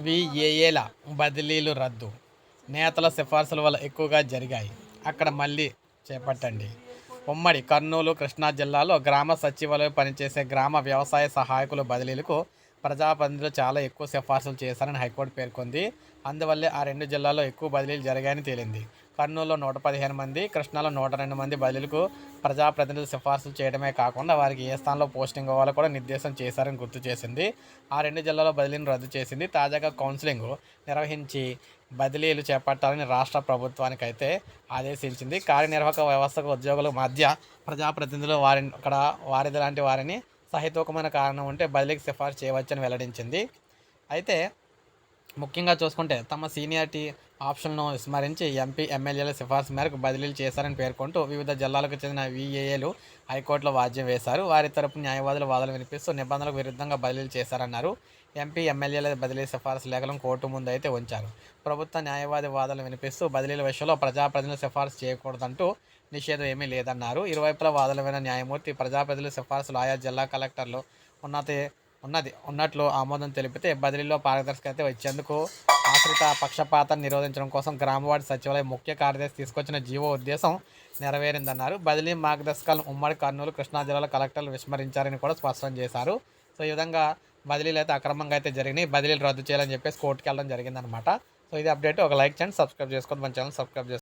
విఏఏల బదిలీలు రద్దు. నేతల సిఫార్సుల వల్ల ఎక్కువగా జరిగాయి. అక్కడ మళ్ళీ చేపట్టండి. ఉమ్మడి కర్నూలు కృష్ణా జిల్లాలో గ్రామ సచివాలయం పనిచేసే గ్రామ వ్యవసాయ సహాయకుల బదిలీలకు ప్రజాప్రతినిధులు చాలా ఎక్కువ సిఫార్సులు చేశారని హైకోర్టు పేర్కొంది. అందువల్లే ఆ రెండు జిల్లాల్లో ఎక్కువ బదిలీలు జరిగాయని తేలింది. కర్నూలులో నూట పదిహేను మంది కృష్ణాలో నూట రెండు మంది బదిలీలకు ప్రజాప్రతినిధులు సిఫార్సులు చేయడమే కాకుండా వారికి ఏ స్థానంలో పోస్టింగ్ ఇవ్వాలో కూడా నిర్దేశం చేశారని గుర్తు చేసింది. ఆ రెండు జిల్లాలో బదిలీని రద్దు చేసింది. తాజాగా కౌన్సిలింగ్ నిర్వహించి బదిలీలు చేపట్టాలని రాష్ట్ర ప్రభుత్వానికి అయితే ఆదేశించింది. కార్యనిర్వాహక వ్యవస్థకు ఉద్యోగుల మధ్య ప్రజాప్రతినిధులు వారిని అక్కడ వారిది లాంటి వారిని సహితూకమైన కారణం ఉంటే బదిలీకి సిఫార్సు చేయవచ్చని వెల్లడించింది. అయితే ముఖ్యంగా చూసుకుంటే తమ సీనియారిటీ ఆప్షన్ను విస్మరించి ఎంపీ ఎమ్మెల్యేల సిఫార్సు మేరకు బదిలీలు చేశారని పేర్కొంటూ వివిధ జిల్లాలకు చెందిన విఏఏలు హైకోర్టులో వాద్యం వేశారు. వారి తరపు న్యాయవాదుల వాదనలు వినిపిస్తూ నిబంధనలకు విరుద్ధంగా బదిలీలు చేశారన్నారు. ఎంపీ ఎమ్మెల్యేల బదిలీ సిఫార్సు లేఖలను కోర్టు ముందు అయితే ఉంచారు. ప్రభుత్వ న్యాయవాది వాదనలు వినిపిస్తూ బదిలీల విషయంలో ప్రజాప్రతినిధులు సిఫార్సు చేయకూడదంటూ నిషేధం ఏమీ లేదన్నారు. ఇరువైపుల విన న్యాయమూర్తి ప్రజాప్రతినిధుల సిఫార్సులు ఆయా జిల్లా కలెక్టర్లు ఉన్నత ఉన్నది. ఉన్నట్లు ఆమోదం తెలిపితే బదిలీలో పారదర్శకత వచ్చేందుకు ఆశ్రిత పక్షపాతం నిరోధించడం కోసం గ్రామవాడి సచివాలయం ముఖ్య కార్యదర్శి తీసుకొచ్చిన జీవో ఉద్దేశం నెరవేరిందన్నారు. బదిలీ మార్గదర్శకాలను ఉమ్మడి కర్నూలు కృష్ణా జిల్లాల కలెక్టర్లు విస్మరించారని కూడా స్పష్టం చేశారు. సో ఈ విధంగా బదిలీలు అయితే అక్రమంగా అయితే జరిగినాయి. బదిలీలు రద్దు చేయాలని చెప్పేసి కోర్టుకి వెళ్ళడం జరిగిందనమాట సో ఇది అప్డేట్. ఒక లైక్ చేయండి సబ్స్క్రైబ్ చేసుకోండి. మన ఛానల్ సబ్స్క్రైబ్ చేసుకోండి.